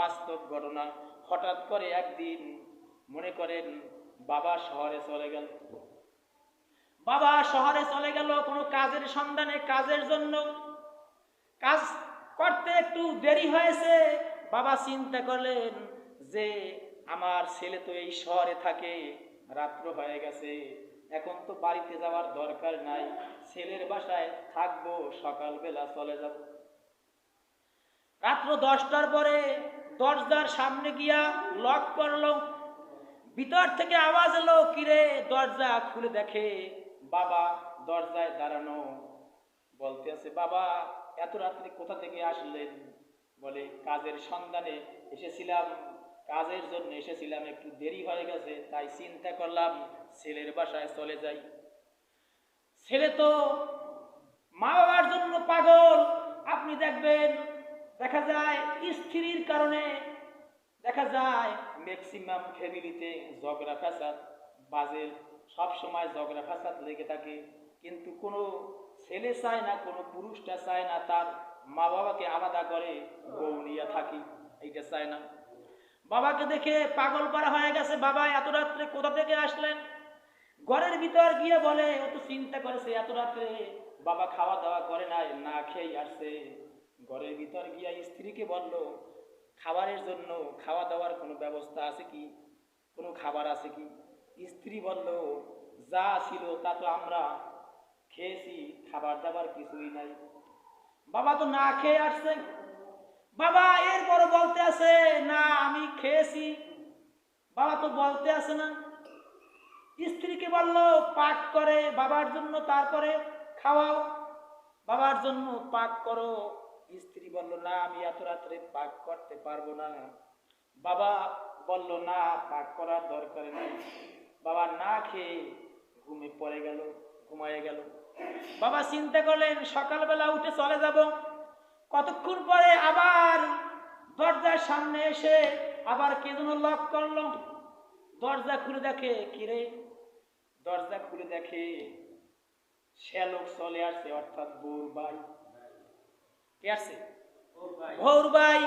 বাস্তব ঘটনা। হঠাৎ করে একদিন মনে করেন বাবা শহরে চলে গেল। বাবা শহরে চলে গেল কোনো কাজের সন্ধানে, কাজের জন্য। কাজ করতে একটু দেরি হয়েছে। বাবা চিন্তা করলেন যে, আমার ছেলে তো এই শহরে থাকে, রাত্র হয়ে গেছে। এখন তো বাড়িতে যাওয়ার দরকার নাই। ছেলের বাসায় থাকব, সকালবেলা চলে যাব। রাত্র দশটার পরে দরজার সামনে গিয়া লক করল। ভিতর থেকে আওয়াজ এলো, কিরে, দরজা খুলে দেখে, বাবা দরজায় দাঁড়ানো। বলতে আছে বাবা, এত রাত্রে কোথা থেকে আসলেন? বলে, কাজের সন্ধানে এসেছিলাম। কাজের জন্য এসেছিলাম, একটু দেরি হয়ে গেছে, তাই চিন্তা করলাম ছেলের বাসায় চলে যাই। ছেলে তো মা বাবার জন্য পাগল। আপনি দেখবেন দেখা যায় স্ত্রীর কারণে, দেখা যায় ম্যাক্সিমাম ফ্যামিলিতে ঝগড়া, ফ্যাসাদ, বাজে, সব সময় ঝগড়া, ফ্যাসাদ লেগে থাকে। কিন্তু কোনো ছেলে চায় না, কোনো পুরুষটা চায় না, তার মা বাবাকে আলাদা করে বউ নিয়ে থাকি, এইটা চায় না। বাবাকে দেখে পাগল পারা হয়ে গেছে, বাবা, এত রাত্রে কোথা থেকে আসলেন? ঘরের ভিতর গিয়ে বলে, ও তো চিন্তা করেছে, এত রাত্রে বাবা খাওয়া দাওয়া করে নাই, না খেয়ে আসছে। ঘরের ভিতর গিয়া স্ত্রীকে বলল, খাবারের জন্য খাওয়া দাওয়ার কোনো ব্যবস্থা আছে কি? কোনো খাবার আছে কি? স্ত্রী বলল, যা ছিল তা তো আমরা খেয়েছি, খাবার দাবার কিছুই নাই। বাবা তো না খেয়ে আসছে? বাবা এরপর বলতে আছে, না, আমি খেয়েছি। বাবা তো বলতে আছে না? স্ত্রীকে বলল, পাক করে বাবার জন্য, তারপরে খাওয়াও। বাবার জন্য পাক করো স্ত্রী বলল, না, আমি এত রাত্রে পাক করতে পারব না। বাবা বলল, না, পাক করার দরকার নেই। বাবা না খেয়ে ঘুমে পড়ে গেল, ঘুমায়ে গেল। বাবা চিন্তা করলেন, সকালবেলা উঠে চলে যাব। কতক্ষণ পরে আবার দরজার সামনে এসে আবার কে যেন লক করল। দরজা খুলে দেখে কিরে দরজা খুলে দেখে শ্যালক চলে আসছে অর্থাৎ বোর ভাই কে ভাই।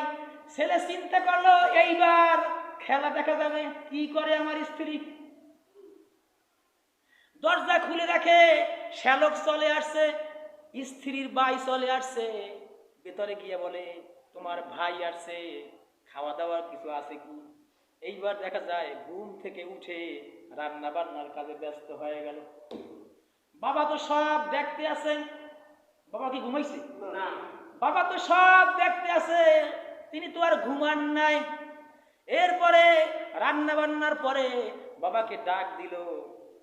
ছেলে চিন্তা করল, এইবার খেলা দেখা যাবে। কি করে আমার স্ত্রী? দরজা খুলে দেখে শ্যালক চলে আসছে, স্ত্রীর ভাই চলে আসছে। ভেতরে গিয়ে বলে, তোমার ভাই আসছে খাওয়া দাওয়ার কিছু আছে কি? এইবার দেখা যায়, ঘুম থেকে উঠে রান্না বান্নার কাজে ব্যস্ত হয়ে গেল। বাবা তো সব দেখতে আছেন বাবা কি ঘুমাইছে? না। বাবা তো সব দেখতে আছে। তিনি তো আর ঘুমান নাই। এরপরে রান্না বান্নার পরে বাবাকে ডাক দিল।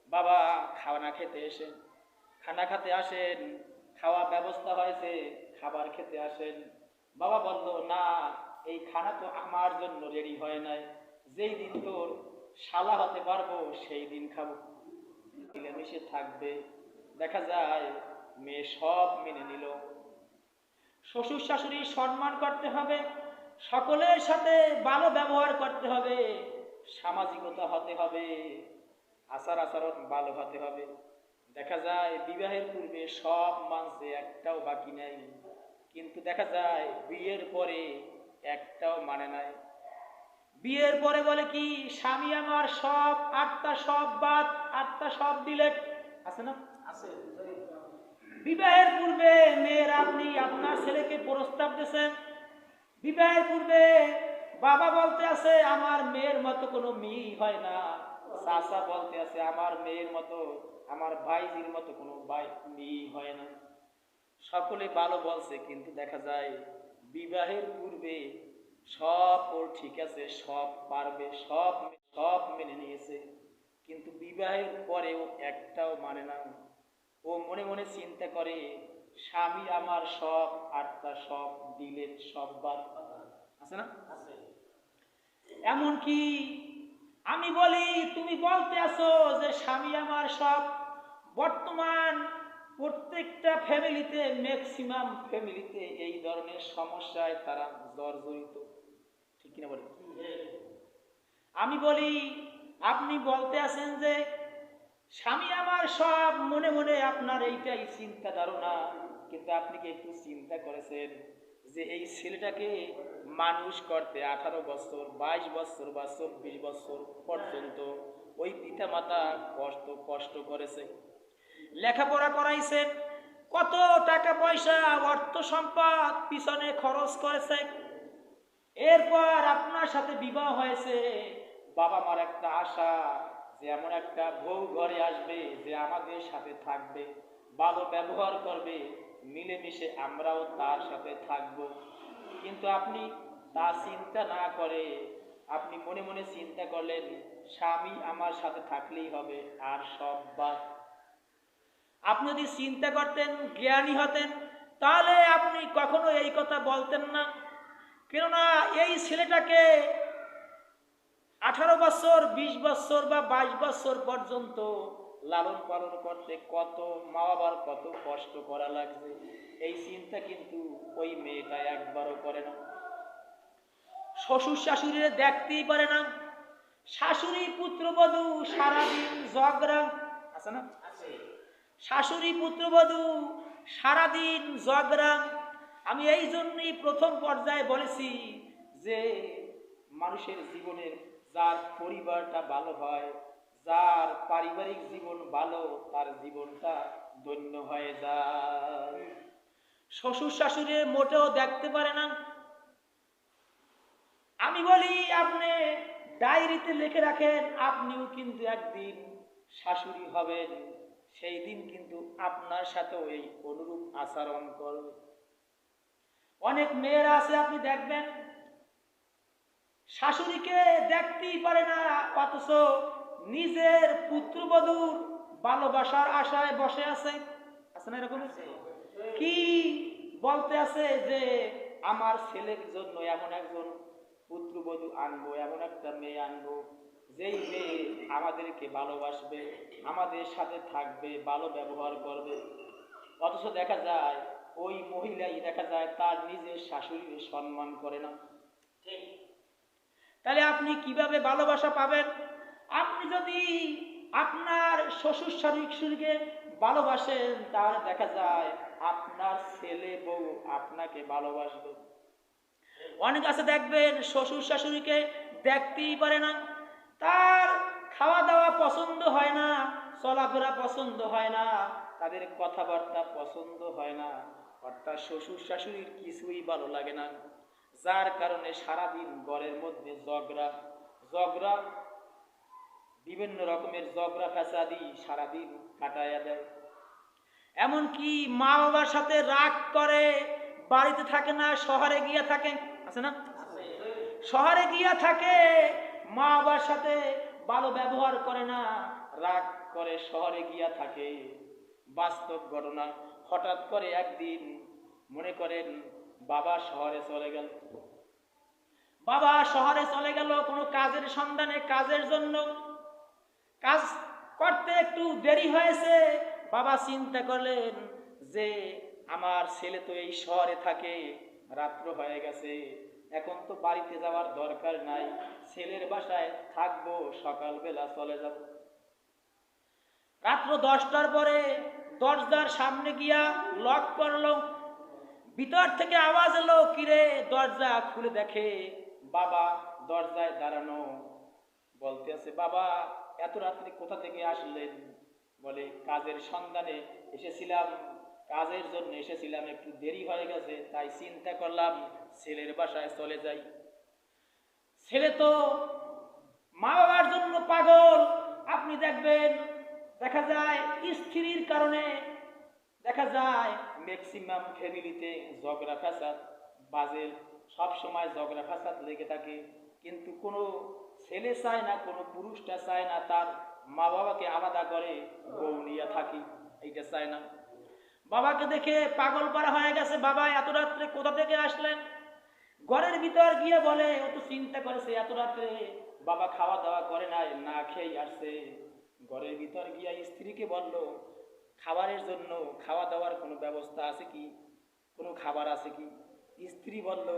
বাবা খাওয়ানা খেতে এসেন খানা খেতে আসেন। খাওয়া ব্যবস্থা হয়েছে। খাবার খেতে আসেন। বাবা বলল, না, এই খানা তো আমার জন্য রেডি হয় নাই। যেই দিন তোর শালা হতে পারব, সেই দিন খাব। মিলেমিশে থাকবে। দেখা যায়, মেয়ে সব মেনে নিল। শ্বশুর শাশুড়ি সম্মান করতে হবে, সকলের সাথে ভালো ব্যবহার করতে হবে, সামাজিকতা হতে হবে, আচার আচরণ ভালো হতে হবে। দেখা যায় বিবাহের পূর্বে সব মানছে, একটাও বাকি নাই। কিন্তু দেখা যায় বিয়ের পরে একটাও মানে নাই। বিয়ের পরে বলে কি, স্বামী আমার সব, আটটা সব বাদ, আটটা সব দিলে, আছে না? আছে। বিবাহের পূর্বে মেয়ের আপনি আপনার ছেলেকে প্রস্তাব দিয়েছেন। বিবাহের পূর্বে বাবা বলতে আছে, আমার মেয়ের মতো কোনো মেয়েই হয় না। চাচা বলতে আছে, আমার মেয়ের মতো, আমার ভাইজির মতো কোনো ভাই মেয়েই হয় না। সকলে ভালো বলছে, কিন্তু দেখা যায় বিবাহের পূর্বে সব ওর ঠিক আছে, সব পারবে, সব সব মেনে নিয়েছে। কিন্তু বিবাহের পরেও একটাও মানে না। ও মনে মনে চিন্তা করে স্বামী আমার সব আটটা সব দিলে সব বার আছে না? আছে। এমনকি আমি বলি তুমি বলতে আছো যে স্বামী আমার সব বর্তমান প্রত্যেকটা ফ্যামিলিতে ম্যাক্সিমাম ফ্যামিলিতে এই ধরনের সমস্যায় তারা জর্জরিত। ঠিক কিনা বলি আমি বলি আপনি বলতে আছেন যে স্বামী আমার সব মনে মনে আপনার এইটাই চিন্তা ধারণা, কিন্তু আপনি কি একটু চিন্তা করেছেন যে এই ছেলেটাকে মানুষ করতে আঠারো বছর, বাইশ বছর বা চব্বিশ বছর পর্যন্ত ওই পিতা মাতা কষ্ট কষ্ট করেছে? লেখাপড়া করাইছেন, কত টাকা পয়সা, অর্থ সম্পদ পিছনে খরচ করেছে এরপর আপনার সাথে বিবাহ হয়েছে, বাবা মার একটা আশা যে এমন একটা বউ ঘরে আসবে যে আমাদের সাথে থাকবে ভালো ব্যবহার করবে, মিলেমিশে আমরাও তার সাথে থাকব। কিন্তু আপনি তা চিন্তা না করে, আপনি মনে মনে চিন্তা করলেন, স্বামী আমার সাথে থাকলেই হবে আর সব বাদ। আপনি যদি চিন্তা করতেন, জ্ঞানী হতেন, তাহলে আপনি কখনো এই কথা বলতেন না। কেননা এই ছেলেটাকে আঠারো বছর বিশ বছর বা বাইশ বছর পর্যন্ত লালন পালন করতে কত মা বাবার কত কষ্ট করা লাগছে এই চিন্তা কিন্তু ওই মেয়েটা একবারও করে না। শ্বশুর শাশুড়িরে দেখতেই পারে না। শাশুড়ি পুত্রবধূ সারাদিন ঝগড়া আছে না? শাশুড়ি পুত্রবধূ সারাদিন ঝগড়া। আমি এই জন্যই প্রথম পর্যায়ে বলেছি যে মানুষের জীবনের যার পরিবারটা ভালো হয়, যার পারিবারিক জীবন ভালো, তার জীবনটা ধন্য হয়ে যায়। শ্বশুর শাশুড়ি মোটেও দেখতে পারে না। আমি বলি, আপনি ডায়েরিতে লিখে রাখেন, আপনিও কিন্তু একদিন শাশুড়ি হবেন। সেই দিন কিন্তু আপনার সাথেও এই অনুরূপ আচরণ করবে। অনেক মেয়েরা আছে, আপনি দেখবেন শাশুড়িকে দেখতেই পারে না, অথচ নিজের পুত্রবধূর ভালোবাসার আশায় বসে আছে। আছে না এরকম? কি বলতে আছে যে, আমার ছেলের জন্য এমন একজন পুত্রবধূ আনব, এমন একটা মেয়ে আনব, যেই মেয়ে আমাদেরকে ভালোবাসবে, আমাদের সাথে থাকবে, ভালো ব্যবহার করবে। অথচ দেখা যায়, ওই মহিলাই দেখা যায় তার নিজের শাশুড়ির সম্মান করে না। তাহলে আপনি কীভাবে ভালোবাসা পাবেন? আপনি যদি আপনার শ্বশুর শাশুড়িকে ভালোবাসেন, তাহলে দেখা যায় আপনার ছেলে বউ আপনাকে ভালোবাসবে। অনেক আছে দেখবেন শ্বশুর শাশুড়িকে দেখতেই পারে না। তার খাওয়া দাওয়া পছন্দ হয় না, চলাফেরা পছন্দ হয় না, তাদের কথাবার্তা পছন্দ হয় না। অর্থাৎ শ্বশুর শাশুড়ির কিছুই ভালো লাগে না। যার কারণে সারাদিন ঘরের মধ্যে ঝগড়া ঝগড়া, বিভিন্ন রকমের ঝগড়া ফ্যাসাদি সারাদিন কাটাইয়া দেয়। এমনকি মা বাবার সাথে রাগ করে, বাড়িতে থাকে না, শহরে গিয়া থাকে, আছে না? শহরে গিয়া থাকে মা বাবার সাথে ভালো ব্যবহার করে না, রাগ করে শহরে গিয়া থাকে। বাস্তব ঘটনা। হঠাৎ করে একদিন মনে করেন বাবা শহরে চলে গেল। বাবা শহরে চলে গেল, কোনো কাজের সন্ধানে, কাজের জন্য। কাজ করতে একটু দেরি হয়েছে। বাবা চিন্তা করলেন যে, আমার ছেলে তো এই শহরে থাকে, রাত্র হয়ে গেছে। এখন তো বাড়িতে যাওয়ার দরকার নাই। ছেলের বাসায় থাকব, সকালবেলা চলে যাব। রাত্র দশটার পরে দরজার সামনে গিয়া লক করল। ভিতর থেকে আওয়াজ এলো, কিরে দরজা খুলে দেখে? বাবা, দরজায় দাঁড়ানো। বলতে আছে বাবা, এত রাত্রে কোথা থেকে আসলেন? বলে, কাজের সন্ধানে এসেছিলাম। কাজের জন্য এসেছিলাম, একটু দেরি হয়ে গেছে, তাই চিন্তা করলাম ছেলের বাসায় চলে যাই। ছেলে তো মা বাবার জন্য পাগল। আপনি দেখবেন, দেখা যায় স্ত্রীর কারণে দেখা যায় ম্যাক্সিমাম ফ্যামিলিতে ঝগড়া ফ্যাসাদ, বাজে সব সময় ঝগড়া ফ্যাসাদ লেগে থাকে। কিন্তু কোনো ছেলে চায় না, কোনো পুরুষটা চায় না, তার মা বাবাকে আলাদা করে বউ নিয়ে থাকি, এইটা চায় না। বাবাকে দেখে পাগল পারা হয়ে গেছে, বাবা, এত রাত্রে কোথা থেকে আসলেন? ঘরের ভিতর গিয়ে বলে, ও তো চিন্তা করেছে, এত রাত্রে বাবা খাওয়া দাওয়া করে নাই, না খেয়ে আসছে। ঘরের ভিতর গিয়া স্ত্রীকে বলল খাবারের জন্য খাওয়া দাওয়ার কোনো ব্যবস্থা আছে কি? কোনো খাবার আছে কি? স্ত্রী বলল,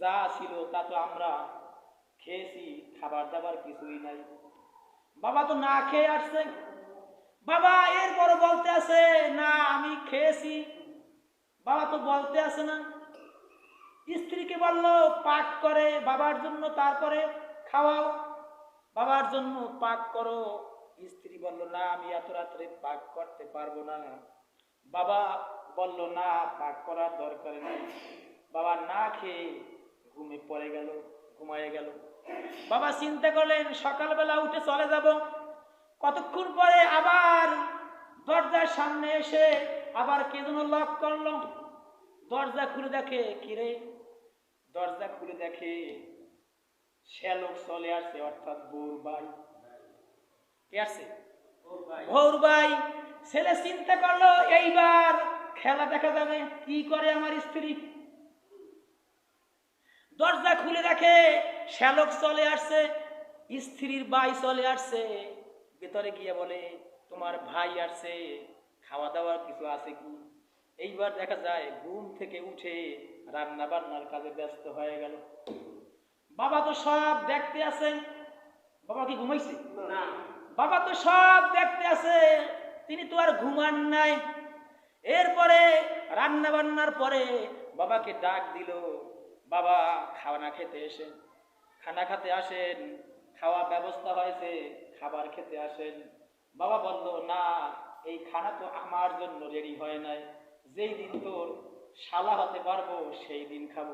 যা ছিল তা তো আমরা খেয়েছি খাবার দাবার কিছুই নাই। বাবা তো না খেয়ে আসছে। বাবা এরপর বলতে আছে, না, আমি খেয়েছি। বাবা তো বলতে আছে না। স্ত্রীকে বলল, পাক করে বাবার জন্য, তারপরে খাওয়াও। বাবার জন্য, পাক করো। স্ত্রী বলল, না, আমি এত রাত্রে পাক করতে পারব না। বাবা বলল, না, পাক করার দরকার নেই। বাবা না খেয়ে ঘুমে পড়ে গেল, ঘুমায়ে গেল। বাবা চিন্তা করলেন, সকালবেলা উঠে চলে যাব। কতক্ষণ পরে আবার দরজার সামনে এসে আবার কে যেন লক করল। দরজা খুলে দেখে কিরে দরজা খুলে দেখে শ্যালক চলে আসছে অর্থাৎ বউর ভাই কে ভাই। ছেলে চিন্তা করল, এইবার খেলা দেখা যাবে। কি করে আমার স্ত্রী? দরজা খুলে দেখে শ্যালক চলে আসছে, স্ত্রীর ভাই চলে আসছে। ভেতরে গিয়ে বলে, তোমার ভাই আসছে খাওয়া দাওয়ার কিছু আছে কি? এইবার দেখা যায়, ঘুম থেকে উঠে রান্না বান্নার কাজে ব্যস্ত হয়ে গেল। বাবা তো সব দেখতে আছে বাবা কি ঘুমাইছে? না। বাবা তো সব দেখতে আছে, তিনি তো আর ঘুমান নাই। এরপরে রান্না বান্নার পরে বাবাকে ডাক দিল, বাবা, খাওয়ানা খেতে এসেন খানা খেতে আসেন, খাওয়া ব্যবস্থা হয়েছে, খাবার খেতে আসেন। বাবা বলল, না, এই খানা তো আমার জন্য রেডি হয় নাই। যেই দিন তোর শালা হতে পারব, সেই দিন খাব।